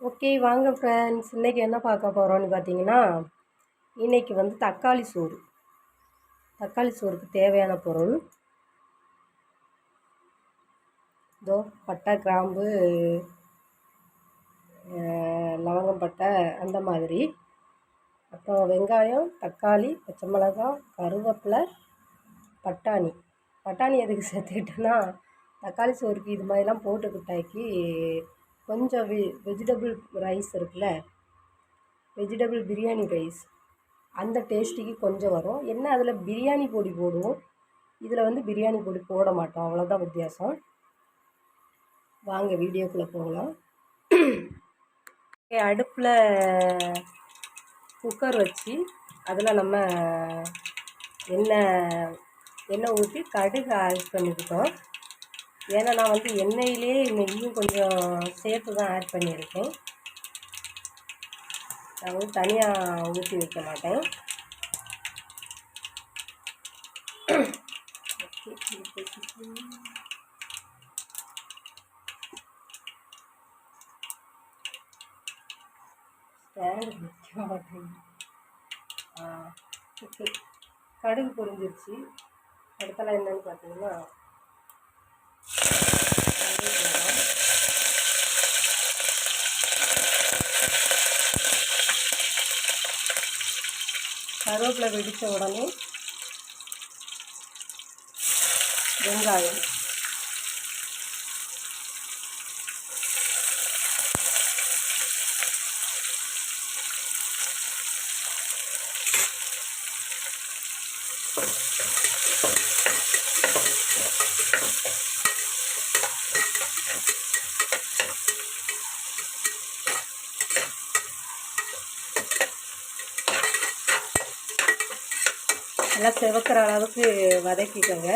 Okay வாங்க friends இன்றைக்கி என்ன பார்க்க போகிறோன்னு பார்த்தீங்கன்னா இன்றைக்கி வந்து தக்காளி சோறு. தக்காளி சோறுக்கு தேவையான பொருள். இதோ பட்டை கிராம்பு லவங்கம் பட்டை அந்த மாதிரி. அப்புறம் வெங்காயம் தக்காளி பச்சை மிளகாய் கருவேப்பிலை பட்டாணி. பட்டாணி எதுக்கு சேர்த்துக்கிட்டேன்னா தக்காளி சோறுக்கு இது மாதிரிலாம் போட்டுக்கிட்டாக்கி கொஞ்சம் வெ வெஜிடபிள் ரைஸ் இருக்குல்ல? வெஜிடபிள் பிரியாணி ரைஸ் அந்த டேஸ்ட்டுக்கு கொஞ்சம் வரும். என்ன அதில் பிரியாணி பொடி போடுவோம்? இதில் வந்து பிரியாணி பொடி போட மாட்டோம். அவ்வளோதான் வித்தியாசம். வாங்க வீடியோக்குள்ளே போகலாம். அடுப்பில் குக்கர் வச்சு அதில் நம்ம எண்ணெய் எண்ணெய் ஊற்றி கடுகு ஆட் பண்ணிக்கிட்டோம். ஏன்னா நான் வந்து எண்ணெயிலே நெய்யும் கொஞ்சம் சேர்த்து தான் ஆட் பண்ணியிருக்கேன். நான் வந்து தனியாக ஊற்றி வைக்க மாட்டேன். ஸ்டாண்டு வைக்க மாட்டேன். ஓகே கடுகு பொரிஞ்சிருச்சு. அடுத்தலாம் என்னென்னு பார்த்தீங்கன்னா கருவேப்பிலை வெடித்த உடனே வெங்காயம் நல்லா செவக்கிற அளவுக்கு வதக்கிக்கோங்க.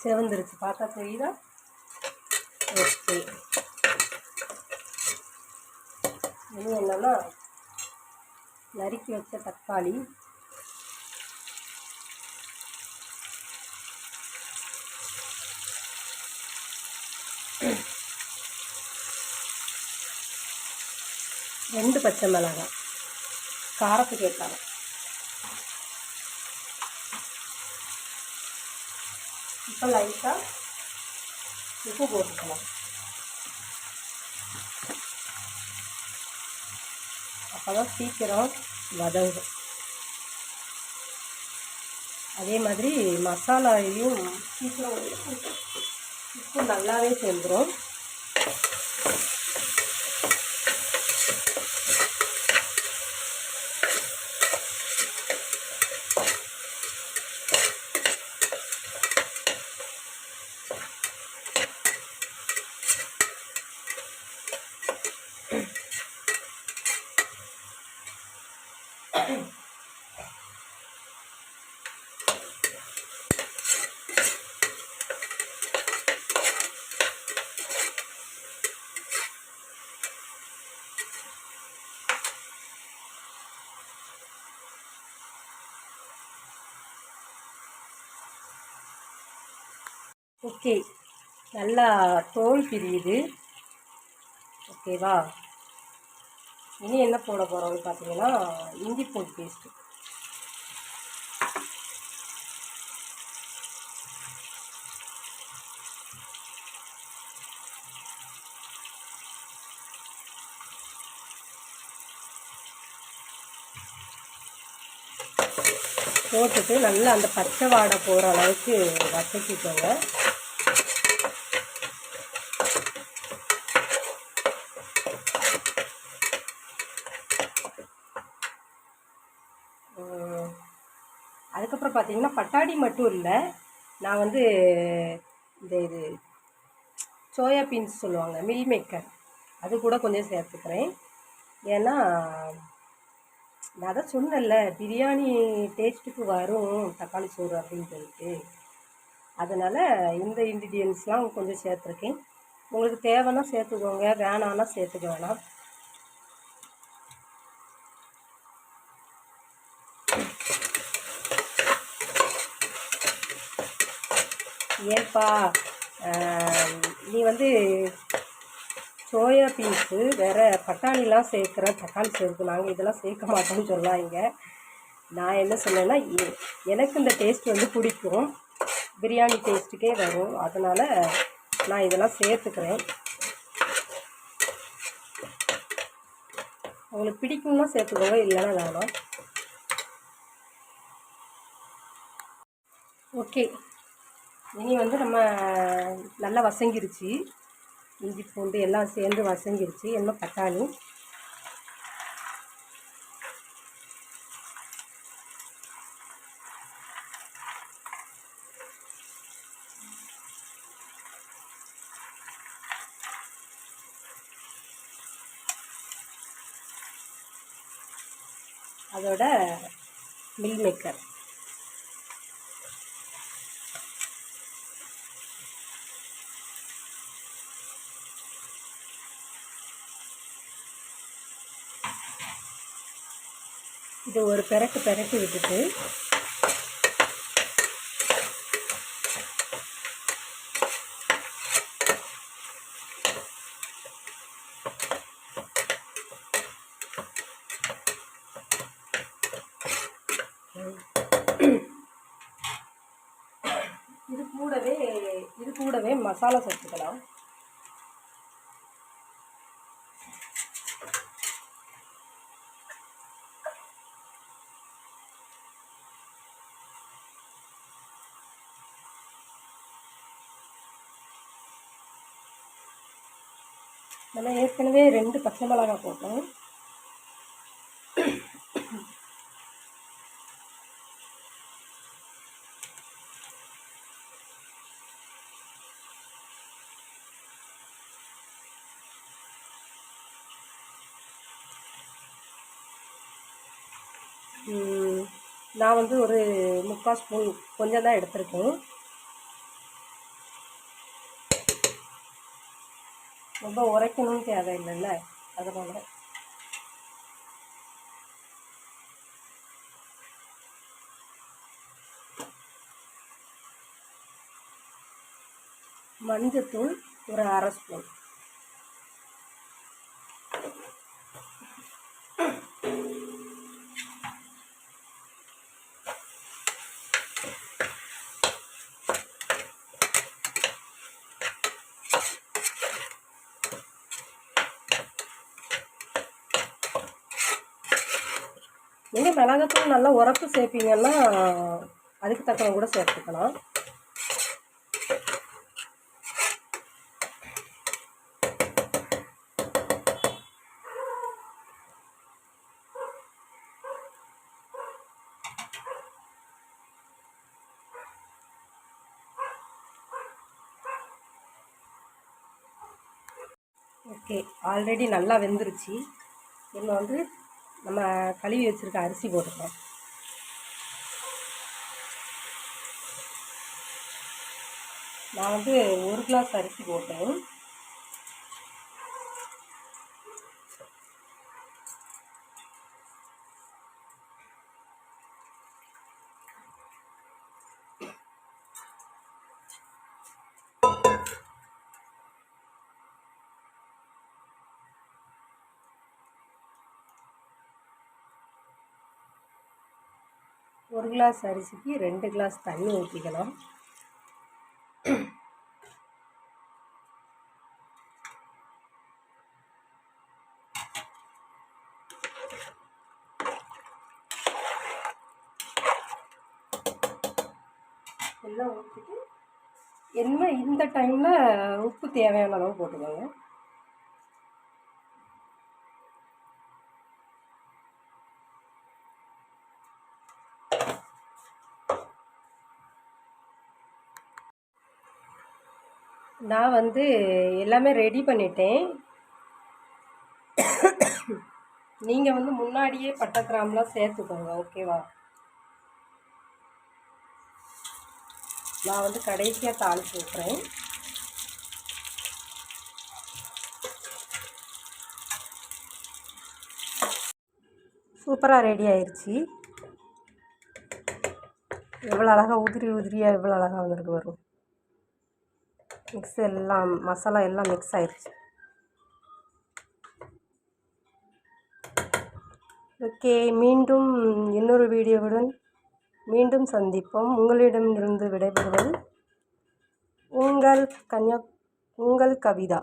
செவந்துருச்சு. பார்த்தா தெரியுதா ஓகே. இது என்னென்னா நறுக்கி வச்ச தக்காளி. ரெண்டு பச்சை மிளகாய் காரத்துக்கு ஏற்றாங்க இப்போ லைட்டாக உப்பு போட்டுக்கலாம். அப்போ தான் சீக்கிரம் வதங்கும். அதே மாதிரி மசாலாவையும் சீக்கிரம் உப்பு நல்லாவே சேர்ந்துடும் ஓகே நல்லா தோல் பிரியுது. ஓகேவா இனி என்ன போட போகிறோம்னு பார்த்தீங்கன்னா இஞ்சி பூண்டு பேஸ்ட்டு போட்டுட்டு நல்லா அந்த பச்சை வாடை போகிற அளவுக்கு வதக்கிக்கோங்க. அதுக்கப்புறம் பார்த்தீங்கன்னா பட்டாணி மட்டும் இல்லை நான் வந்து இந்த இது சோயா பீன்ஸ் சொல்லுவாங்க மில் மேக்கர். அது கூட கொஞ்சம் சேர்த்துக்கிறேன். ஏன்னா நான் தான் சொன்னேன்ல பிரியாணி டேஸ்ட்டுக்கு வரும் தக்காளி சோறு அப்படின்னு சொல்லிட்டு. அதனால் இந்த இன்க்ரீடியன்ஸ்லாம் கொஞ்சம் சேர்த்துருக்கேன். உங்களுக்கு தேவைன்னா சேர்த்துக்கோங்க வேணான்னா சேர்த்துக்க வேணாம். அப்பா நீ வந்து சோயா பீன்ஸு வேறு பட்டாணிலாம் சேர்க்குற தக்காளி சேர்க்கு நாங்கள் இதெல்லாம் சேர்க்க மாட்டோம்னு சொன்னாங்க நான் என்ன சொன்னேன்னா எனக்கு இந்த டேஸ்ட் வந்து பிடிக்கும். பிரியாணி டேஸ்ட்டுக்கே வரும். அதனால் நான் இதெல்லாம் சேர்த்துக்கிறேன். உங்களுக்கு பிடிக்கும்னா சேர்த்துக்கோங்க இல்லைன்னா வேணாம். ஓகே. இனி வந்து நம்ம நல்லா வசங்கிருச்சு. இஞ்சி பூண்டு எல்லாம் சேர்ந்து வசங்கிருச்சு. என்ன பட்டாளி அதோட மில் மேக்கர் இது ஒரு பெரட்டு பிறக்கி விட்டுட்டு இது கூடவே இது கூடவே மசாலா சேர்த்துக்கலாம். நம்ம ஏற்கனவே ரெண்டு பச்சை மிளகாய் போட்டோம். நான் வந்து ஒரு முக்கால் ஸ்பூன் கொஞ்சம் தான் எடுத்திருக்கேன். ரொம்ப உரைக்கணும்னு தேவையில்லைல்ல? அதனால மஞ்சத்தூள் ஒரு அரை ஸ்பூன் நீங்கள் மிளகாத்தூள் நல்லா உரப்பு சேர்ப்பீங்கன்னா அதுக்கு தக்கன கூட சேர்த்துக்கலாம். ஓகே ஆல்ரெடி நல்லா வெந்துருச்சு. இன்னும் வந்து நம்ம கழுவி வச்சுருக்க அரிசி போட்டுக்கலாம். நான் வந்து ஒரு கிளாஸ் அரிசி போட்டேன். ஒரு கிளாஸ் அரிசிக்கு ரெண்டு கிளாஸ் தண்ணி ஊற்றிக்கலாம் எல்லாம் ஊற்றிட்டு என்ன இந்த டைமில் உப்பு தேவையான அளவு போட்டுக்கோங்க. நான் வந்து எல்லாமே ரெடி பண்ணிட்டேன். நீங்கள் வந்து முன்னாடியே பட்டை கிராம்லாம் சேர்த்துக்கோங்க ஓகேவா நான் வந்து கடைசியாக தாள் போட்டுறேன் சூப்பராக ரெடி ஆயிடுச்சு எவ்வளோ அழகாக உதிரி உதிரியாக எவ்வளோ அழகாக வந்திருக்கு வரும் மிக்ஸ் எல்லாம் மசாலா எல்லாம் மிக்ஸ் ஆயிடுச்சு ஓகே மீண்டும் இன்னொரு வீடியோவுடன் மீண்டும் சந்திப்போம். உங்களிடமிருந்து விடைபெறுவது உங்கள் கன்யா உங்கள் கவிதா.